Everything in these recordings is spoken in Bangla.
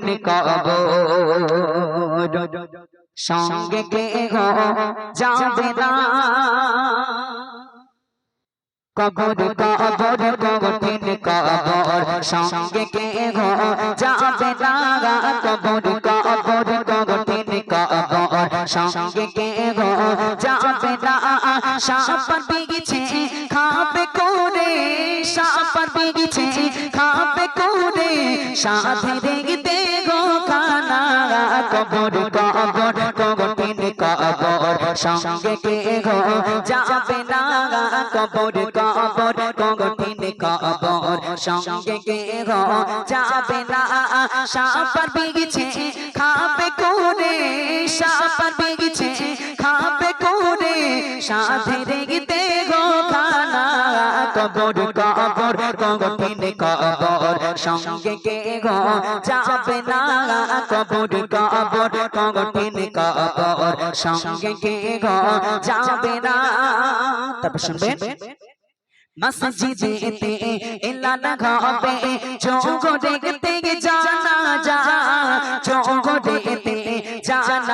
কঠিন কবর সঙ্গে কে গো যাবে না। কবর কবর কঠিন কবর সঙ্গে কে গো যাবে না। কবর কবর কঠিন কবর সঙ্গে কে গো যাবে না। সাপার বিগিছে খাবে করে সাপার বিগিছে খাবে করে সাথে খানা কবর কবর কঠিন কবর সঙ্গে কে গো? যাবে না কবর কবর কঠিন কবর সঙ্গে কে গো? যাবে না সাপার বিগিছে, খাবে করে সাপার বিগিছে, খাবে করে সাথে দেখতে গো কবর কবর কঠিন কবর সঙ্গে যাবে না? কবর কবর কঠিন কবর সঙ্গে যাবে না? তারপর শুনবেন, মসজিদেতে এলান ঘাবে দেখতে জানা যা যোগ দেখতে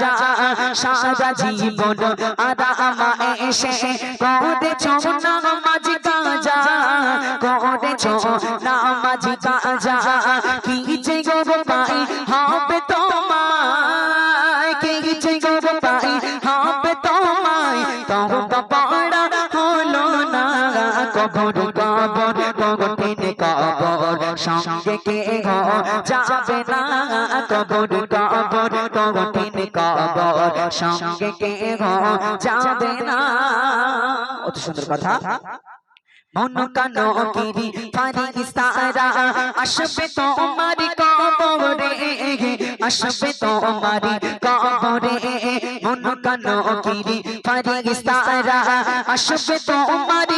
জানা সারা জীবন আরামা এসে কোটে ছোনা নামাজি কাজা কোটে ছোনা নামাজি কাজা। কি যে গো পাই হবে তোমায়, কি যে গো পাই হবে তোমায় তওবা পাড়া হলো না। কবর কবর কঠিন কবর, সঙ্গে কে যাবে না। কবর কবর কঠিন কবর সুন্দর কথা। মন কানো তোমারি কবরে আসবে কবরে। মন কানো কবরে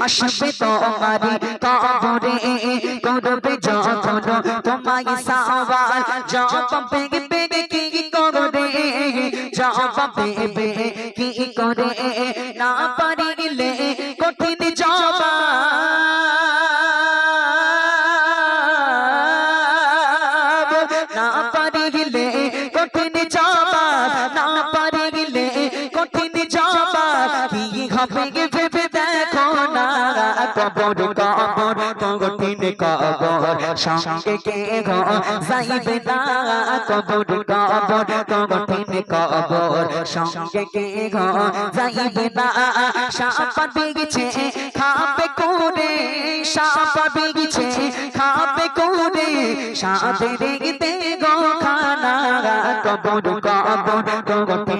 আসবে তোমারি কবরে করবে যখন তোমায় সাওয়াল জবাব পেগে পেগে কি করে জবাব পেবে কি করে? না পারিলে কঠিন জবাব। না পারিলে কবর কবর কঠিন কবর সঙ্গে কে গো? যাইবে না কবর কবর কঠিন কবর সঙ্গে কে গো? যাইবে না সাপা খাবে করে সাপা বিগছে খাবে করে সাথে দেখতে গো খানা। কবর কবর কঠিন